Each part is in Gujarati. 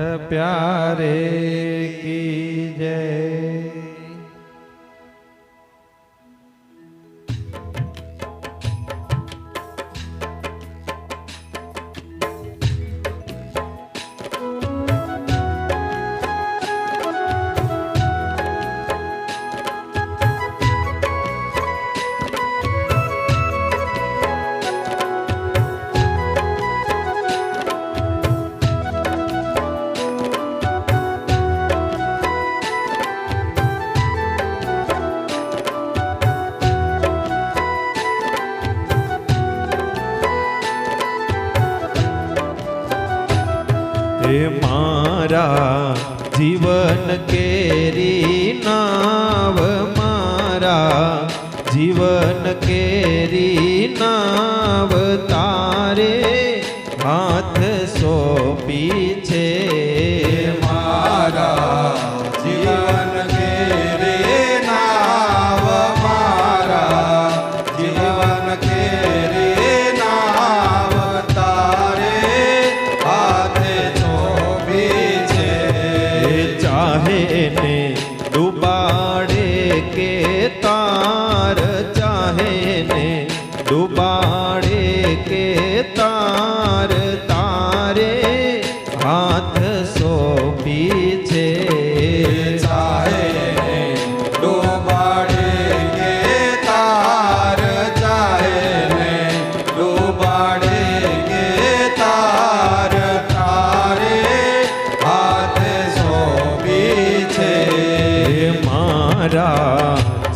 प्यारे की કેરી નાવ મારા. જીવન કેરી નાવ તારે હાથ સોપી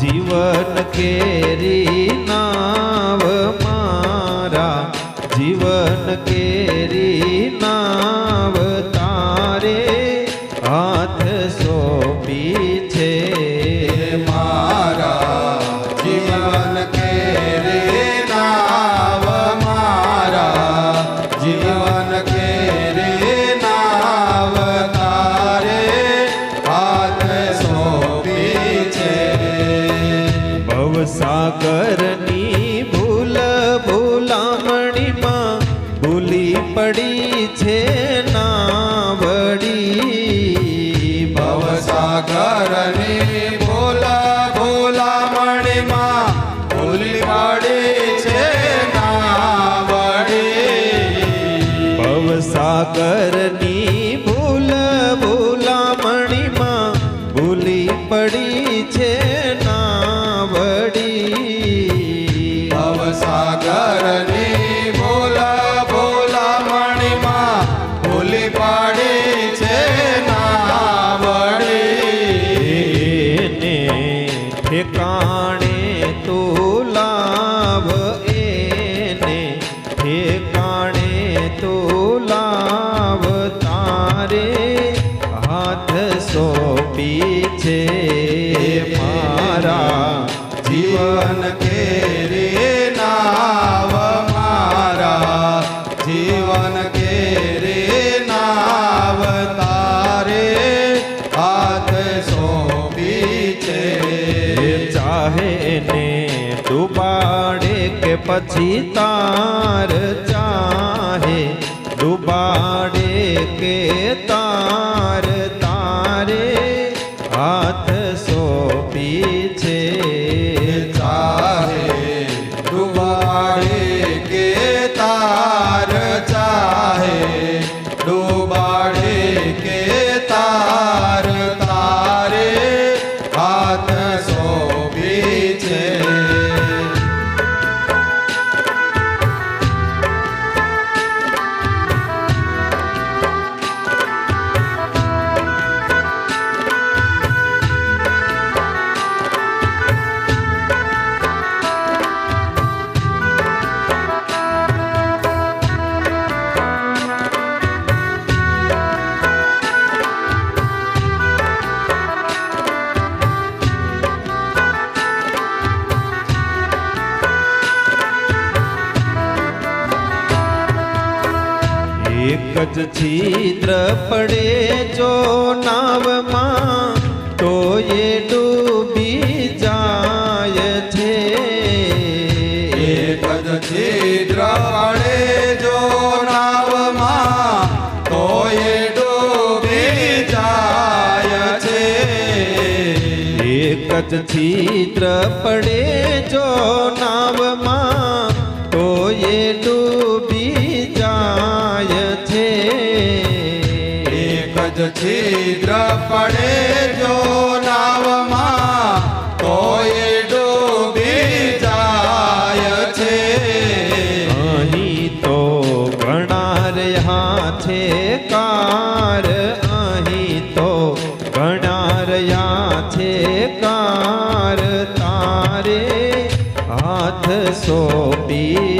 જીવન કેરી નાવ મારા. જીવન કેરી નાવ તારે હાથ સોપી my પછી તાર જ છિદ્ર પડે જો નાવમાં તો એ ડૂબી જાય છે. એક જ છિદ્ર પડે જો નાવમાં તો એ ડૂબી જાય છે. એક જ છિદ્ર પડે છિદ્ર પડે જો નાવમાં કોઈ ડૂબી જાય છે. અહીં તો ઘણા છે કાર. અહીં તો ઘણા છે કાર. તારે હાથ સોંપી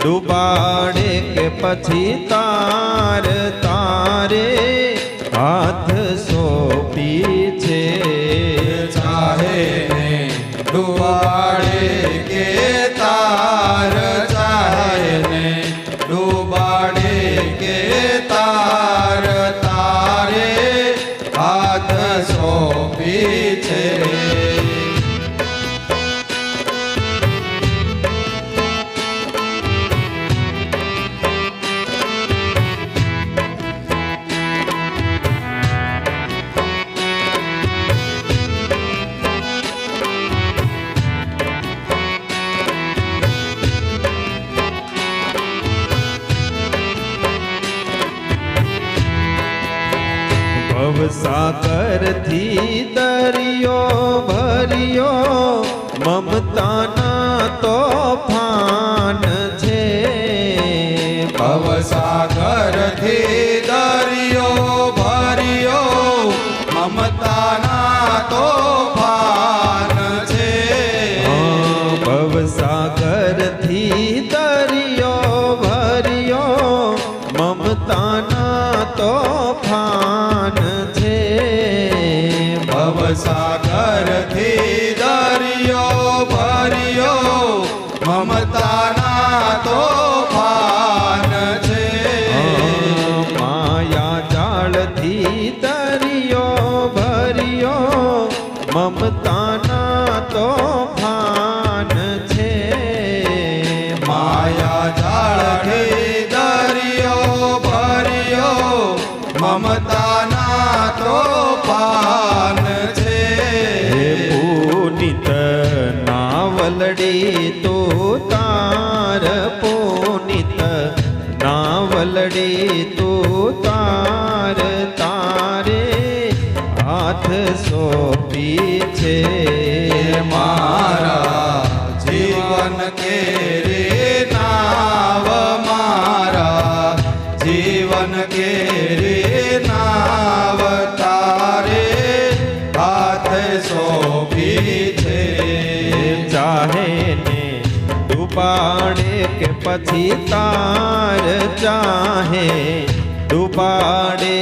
ડૂબાડે કે પછી તાર તારે હાથ સોંપી છે. ચાહે ને કે તાર, ચાહે ને ડુબાડે કે તાર. ભવસાગરથી દરિયો ભર્યો. મમતાના તોફાન નાવલડી તો તાર તારે હાથ સોંપી છે મારા જીવન કેરે નાવ મારા જીવન કેરે નાવ તારે હાથ સોંપી છે ચાહે ને તું કે પછી તાર ચાહે ડૂબાડે